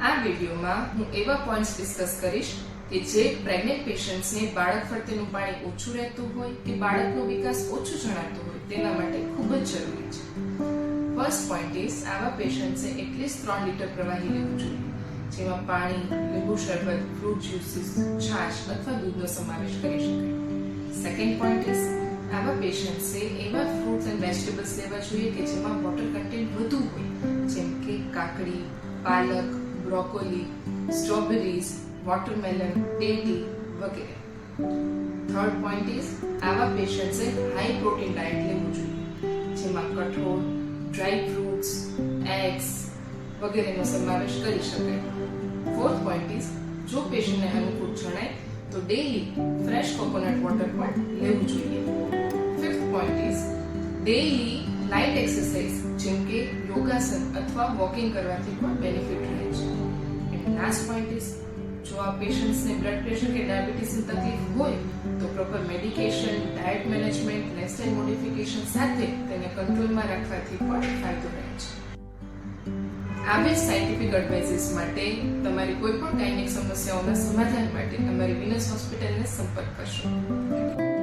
આ વિડીયોમાં હું એવા પોઈન્ટ્સ ડિસ્કસ કરીશ કે જે પ્રેગ્નન્ટ પેશન્ટ્સને બાળક ફરતેનું પાણી ઓછું રહેતું હોય કે બાળકનો વિકાસ ઓછું જણાતો હોય તેના માટે ખૂબ જ જરૂરી છે. ફર્સ્ટ પોઈન્ટ ઇઝ આવા પેશન્ટ્સે એટલીસ્ટ ત્રણ લીટર પ્રવાહી લેવું જોઈએ, જેમાં પાણી, લીંબુ શરબત ફ્રૂટ જ્યુસીસ છાશ અથવા દૂધનો સમાવેશ કરી શકાય. સેકન્ડ પોઈન્ટ ઇઝ આવા પેશન્ટ્સે એવા ફ્રૂટ્સ એન્ડ વેજીટેબલ્સ લેવા જોઈએ કે જેમાં વોટર કન્ટેન્ટ પાલક, બ્રોકોલી, સ્ટ્રોબેરીઝ, વોટરમેલન, ડેટી વગેરે. થર્ડ પોઈન્ટ ઇઝ આવા પેશન્ટ્સે હાઈ પ્રોટીન ડાયટ લેવું જોઈએ, જેમાં કઠોળ ડ્રાય ફ્રૂટ્સ એગ્સ વગેરેનો સમાવેશ કરી શકાય. ફોર્થ પોઈન્ટ ઇઝ જો પેશન્ટને અનુકૂળ જણાય, તો ડેઈલી ફ્રેશ કોકોનટ વોટર પણ લેવું જોઈએ. Fifth point is daily light exercise જેમ કે યોગાસન અથવા વોકિંગ કરવાથી પણ બેનિફિટ રહે છે. એન્ડ લાસ્ટ પોઈન્ટ ઇઝ જો આ પેશન્ટ્સને બ્લડ પ્રેશર કે ડાયાબિટીસની તકલીફ હોય, તો proper medication diet management lifestyle modification સાથે તેને કંટ્રોલમાં રાખવાથી પણ ફાયદો રહે છે. આવી જ સાયન્ટિફિક એડવાઇસીસ માટે તમારી કોઈ પણ ગાયનિક સમસ્યાઓના સમાધાન માટે તમારી વિનસ હોસ્પિટલને સંપર્ક કરશો.